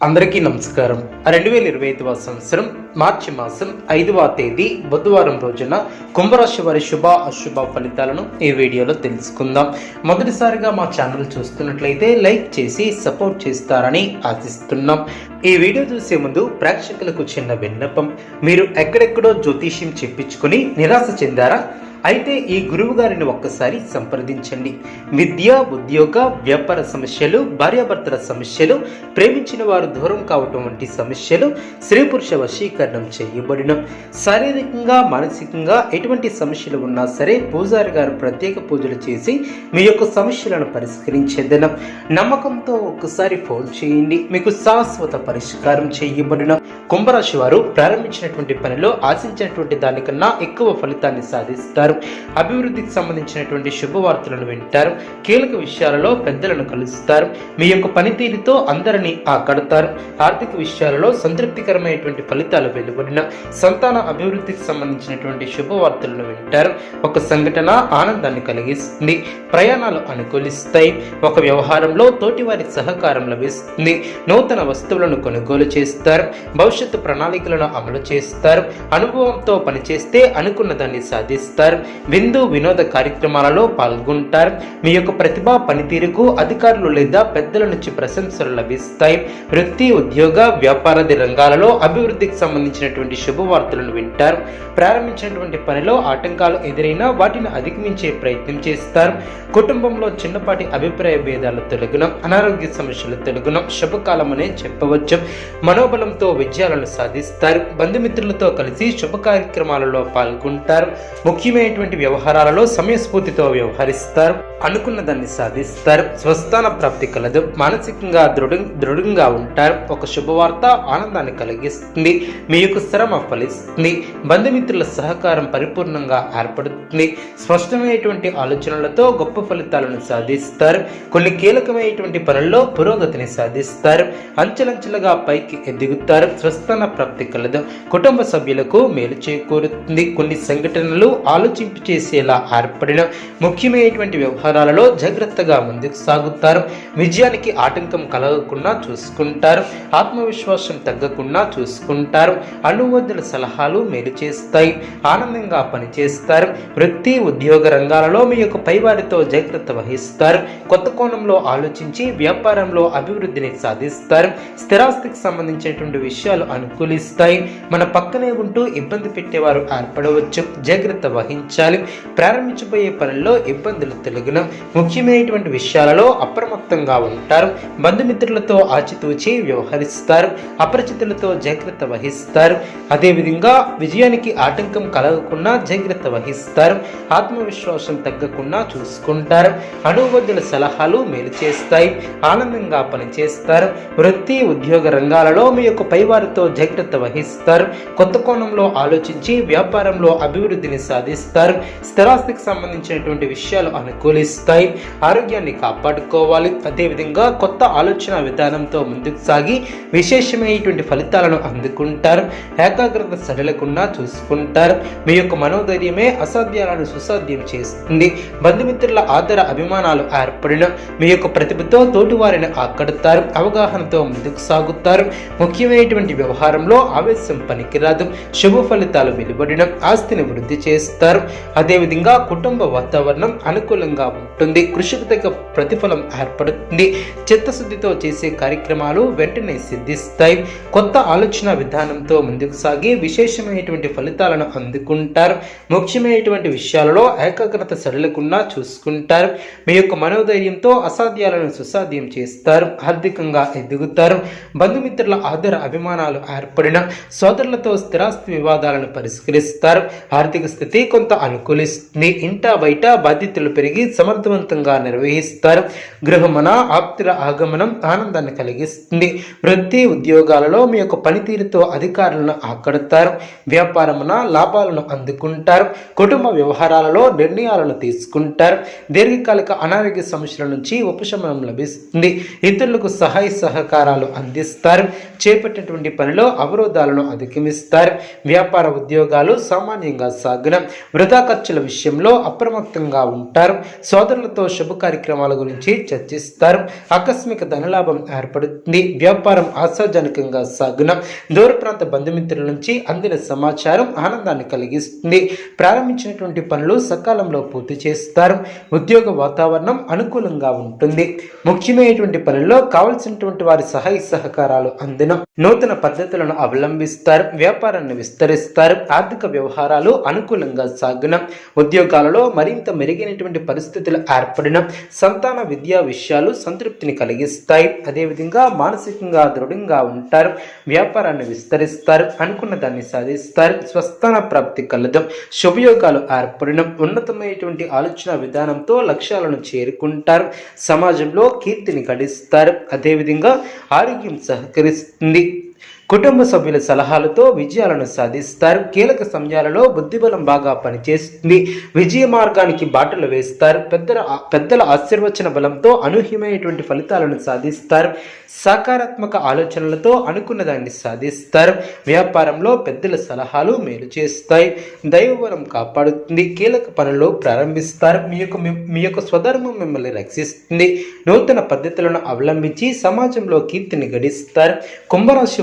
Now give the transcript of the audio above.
అందరికీ నమస్కారం. రెండు వేల ఇరవై ఐదవ సంవత్సరం మార్చి మాసం ఐదవ తేదీ బుధవారం రోజున కుంభరాశి వారి శుభ అశుభ ఫలితాలను ఈ వీడియోలో తెలుసుకుందాం. మొదటిసారిగా మా ఛానల్ చూస్తున్నట్లయితే లైక్ చేసి సపోర్ట్ చేస్తారని ఆశిస్తున్నాం. ఈ వీడియో చూసే ముందు ప్రేక్షకులకు చిన్న విన్నపం. మీరు ఎక్కడెక్కడో జ్యోతిష్యం చెప్పించుకుని నిరాశ చెందారా? అయితే ఈ గురువు గారిని ఒక్కసారి సంప్రదించండి. విద్య ఉద్యోగ వ్యాపార సమస్యలు భార్యాభర్తల సమస్యలు ప్రేమించిన వారు దూరం కావటం వంటి సమస్యలు స్త్రీ పురుష వశీకరణం చేయబడిన. శారీరకంగా మానసికంగా ఎటువంటి సమస్యలు ఉన్నా సరే పూజారి గారు ప్రత్యేక పూజలు చేసి మీ యొక్క సమస్యలను పరిష్కరించేదనం. నమ్మకంతో ఒక్కసారి ఫోన్ చేయండి. మీకు శాశ్వత పరిష్కారం చేయబడిన. కుంభరాశి వారు ప్రారంభించినటువంటి పనిలో ఆశించినటువంటి దానికన్నా ఎక్కువ ఫలితాన్ని సాధిస్తారు. అభివృద్ధికి సంబంధించినటువంటి శుభవార్తలను వింటారు కీలక విషయాలలో పెద్దలను కలుస్తారు మీ యొక్క పనితీరుతో అందరినీ ఆకడతారు. ఆర్థిక విషయాలలో సంతృప్తికరమైనటువంటి ఫలితాలు వెలువడిన సంతాన అభివృద్ధికి సంబంధించినటువంటి శుభవార్తలను వింటారు. ఒక సంఘటన ఆనందాన్ని కలిగిస్తుంది ప్రయాణాలు అనుకూలిస్తాయి ఒక వ్యవహారంలో తోటివారి సహకారం లభిస్తుంది నూతన వస్తువులను కొనుగోలు చేస్తారు భవిష్యత్తు ప్రణాళికలను అమలు చేస్తారు అనుభవంతో పనిచేస్తే అనుకున్న దాన్ని సాధిస్తారు విందు వినోద కార్యక్రమాలలో పాల్గొంటారు. మీ యొక్క ప్రతిభా పనితీరుకు అధికారులు లేదా పెద్దల నుంచి ప్రశంసలు లభిస్తాయి. వృత్తి ఉద్యోగ వ్యాపారాది రంగాలలో అభివృద్ధికి సంబంధించినటువంటి శుభవార్తలను వింటారు. ప్రారంభించినటువంటి పనిలో ఆటంకాలు ఎదురైనా వాటిని అధిగమించే ప్రయత్నం చేస్తారు. కుటుంబంలో చిన్నపాటి అభిప్రాయ భేదాలు తొలగునం అనారోగ్య సమస్యలు తొలగునం శుభకాలం అనే చెప్పవచ్చు. మనోబలంతో విజయాలను సాధిస్తారు. బంధుమిత్రులతో కలిసి శుభ కార్యక్రమాలలో పాల్గొంటారు. ముఖ్యమైన అనేటువంటి వ్యవహారాలలో సమయస్ఫూర్తితో వ్యవహరిస్తారు. అనుకున్న దాన్ని సాధిస్తారు. స్వస్థాన ప్రాప్తి కలదు. మానసికంగా దృఢ దృఢంగా ఉంటారు. ఒక శుభవార్త ఆనందాన్ని కలిగిస్తుంది. మీ యొక్క శ్రమ ఫలిస్తుంది. బంధుమిత్రుల సహకారం పరిపూర్ణంగా ఏర్పడుతుంది. స్పష్టమైనటువంటి ఆలోచనలతో గొప్ప ఫలితాలను సాధిస్తారు. కొన్ని కీలకమైనటువంటి పనుల్లో పురోగతిని సాధిస్తారు. అంచెలంచెలుగా పైకి ఎదుగుతారు. స్వస్థాన ప్రాప్తి కలదు. కుటుంబ సభ్యులకు మేలు చేకూరుతుంది. కొన్ని సంఘటనలు ఆలోచింపు చేసేలా ఏర్పడిన ముఖ్యమైనటువంటి వ్యవహారం వ్యవహారాలలో జాగ్రత్తగా ముందుకు సాగుతారు. విజయానికి ఆటంకం కలగకుండా చూసుకుంటారు. ఆత్మవిశ్వాసం తగ్గకుండా చూసుకుంటారు. అనువద్దుల సలహాలు మేలు చేస్తాయి. ఆనందంగా పనిచేస్తారు. వృత్తి ఉద్యోగ రంగాలలో మీ యొక్క పైవారితో జాగ్రత్త వహిస్తారు. కొత్త కోణంలో ఆలోచించి వ్యాపారంలో అభివృద్ధిని సాధిస్తారు. స్థిరాస్తికి సంబంధించినటువంటి విషయాలు అనుకూలిస్తాయి. మన పక్కనే ఉంటూ ఇబ్బంది పెట్టేవారు ఏర్పడవచ్చు. జాగ్రత్త వహించాలి. ప్రారంభించబోయే పనుల్లో ఇబ్బందులు తొలగిన ముఖ్యమైనటువంటి విషయాలలో అప్రమత్తంగా ఉంటారు. బంధుమిత్రులతో ఆచితూచి వ్యవహరిస్తారు. అపరిచితులతో జాగ్రత్త వహిస్తారు. అదేవిధంగా విజయానికి ఆటంకం కలగకుండా జాగ్రత్త వహిస్తారు. ఆత్మవిశ్వాసం తగ్గకుండా చూసుకుంటారు. అనువద్దుల సలహాలు మేలు చేస్తాయి. ఆనందంగా పనిచేస్తారు. వృత్తి ఉద్యోగ రంగాలలో మీ యొక్క పైవారితో జాగ్రత్త వహిస్తారు. కొత్త కోణంలో ఆలోచించి వ్యాపారంలో అభివృద్ధిని సాధిస్తారు. స్థిరాస్తికి సంబంధించినటువంటి విషయాలు అనుకూలిస్తాయి ఆరోగ్యాన్ని కాపాడుకోవాలి. అదేవిధంగా కొత్త ఆలోచన విధానంతో ముందుకు సాగి విశేషమైనటువంటి ఫలితాలను అందుకుంటారు. ఏకాగ్రత సడలకుండా చూసుకుంటారు. మీ యొక్క మనోధైర్యమే అసాధ్యాలను సుసాధ్యం చేస్తుంది. బంధుమిత్రుల ఆదర అభిమానాలు ఏర్పడిన మీ యొక్క ప్రతిభతో తోటివారిని ఆకడతారు. అవగాహనతో ముందుకు సాగుతారు. ముఖ్యమైనటువంటి వ్యవహారంలో ఆవేశం పనికిరాదు. శుభ ఫలితాలు వెలువడిన ఆస్తిని వృద్ధి చేస్తారు. అదేవిధంగా కుటుంబ వాతావరణం అనుకూలంగా ఉంటుంది. కృషికి తగ్గ ప్రతిఫలం ఏర్పడుతుంది. చిత్తశుద్ధితో చేసే కార్యక్రమాలు వెంటనే సిద్ధిస్తాయి. కొత్త ఆలోచన విధానంతో ముందుకు సాగి విశేషమైనటువంటి ఫలితాలను అందుకుంటారు. ముఖ్యమైనటువంటి విషయాలలో ఏకాగ్రత సడలకుండా చూసుకుంటారు. మీ యొక్క మనోధైర్యంతో అసాధ్యాలను సుసాధ్యం చేస్తారు. ఆర్థికంగా ఎదుగుతారు. బంధుమిత్రుల ఆదర అభిమానాలు ఏర్పడిన సోదరులతో స్థిరాస్తి వివాదాలను పరిష్కరిస్తారు. ఆర్థిక స్థితి కొంత అనుకూలిస్తుంది. ఇంటా బయట బాధ్యతలు పెరిగి సమర్థవంతంగా నిర్వహిస్తారు. గృహమున ఆప్తుల ఆగమనం ఆనందాన్ని కలిగిస్తుంది. వృత్తి ఉద్యోగాలలో మీ యొక్క పనితీరుతో అధికారులను ఆకడతారు. వ్యాపారమున లాభాలను అందుకుంటారు. కుటుంబ వ్యవహారాలలో నిర్ణయాలను తీసుకుంటారు. దీర్ఘకాలిక అనారోగ్య సమస్యల నుంచి ఉపశమనం లభిస్తుంది. ఇతరులకు సహాయ సహకారాలు అందిస్తారు. చేపట్టినటువంటి పనిలో అవరోధాలను అధిగమిస్తారు. వ్యాపార ఉద్యోగాలు సామాన్యంగా సాగడం వృధా ఖర్చుల విషయంలో అప్రమత్తంగా ఉంటారు. సోదరులతో శుభ కార్యక్రమాల గురించి చర్చిస్తారు. ఆకస్మిక ధనలాభం ఏర్పడుతుంది. వ్యాపారం ఆశాజనకంగా సాగున. దూర ప్రాంత బంధుమిత్రుల నుంచి అందిన సమాచారం ఆనందాన్ని కలిగిస్తుంది. ప్రారంభించినటువంటి పనులు సకాలంలో పూర్తి చేస్తారు. ఉద్యోగ వాతావరణం అనుకూలంగా ఉంటుంది. ముఖ్యమైనటువంటి పనుల్లో కావలసినటువంటి వారి సహాయ సహకారాలు అందిన నూతన పద్ధతులను అవలంబిస్తారు. వ్యాపారాన్ని విస్తరిస్తారు. ఆర్థిక వ్యవహారాలు అనుకూలంగా సాగున. ఉద్యోగాలలో మరింత మెరుగైనటువంటి పరిస్థితి పరిస్థితులు ఏర్పడిన సంతాన విద్యా విషయాలు సంతృప్తిని కలిగిస్తాయి. అదేవిధంగా మానసికంగా దృఢంగా ఉంటారు. వ్యాపారాన్ని విస్తరిస్తారు. అనుకున్న దాన్ని సాధిస్తారు. స్వస్థాన ప్రాప్తి కలదు. శుభయోగాలు ఏర్పడిన ఉన్నతమైనటువంటి ఆలోచన విధానంతో లక్ష్యాలను చేరుకుంటారు. సమాజంలో కీర్తిని గడిస్తారు. అదేవిధంగా ఆరోగ్యం సహకరిస్తుంది. కుటుంబ సభ్యుల సలహాలతో విజయాలను సాధిస్తారు. కీలక సమయాలలో బుద్ధిబలం బాగా పనిచేస్తుంది. విజయ మార్గానికి బాటలు వేస్తారు. పెద్దల పెద్దల ఆశీర్వచన బలంతో అనూహ్యమైనటువంటి ఫలితాలను సాధిస్తారు. సకారాత్మక ఆలోచనలతో అనుకున్న దాన్ని సాధిస్తారు. వ్యాపారంలో పెద్దల సలహాలు మేలు చేస్తాయి. దైవబలం కాపాడుతుంది. కీలక పనులు ప్రారంభిస్తారు. మీ యొక్క మీ యొక్క స్వధర్మం మిమ్మల్ని రక్షిస్తుంది. నూతన పద్ధతులను అవలంబించి సమాజంలో కీర్తిని గడిస్తారు. కుంభరాశి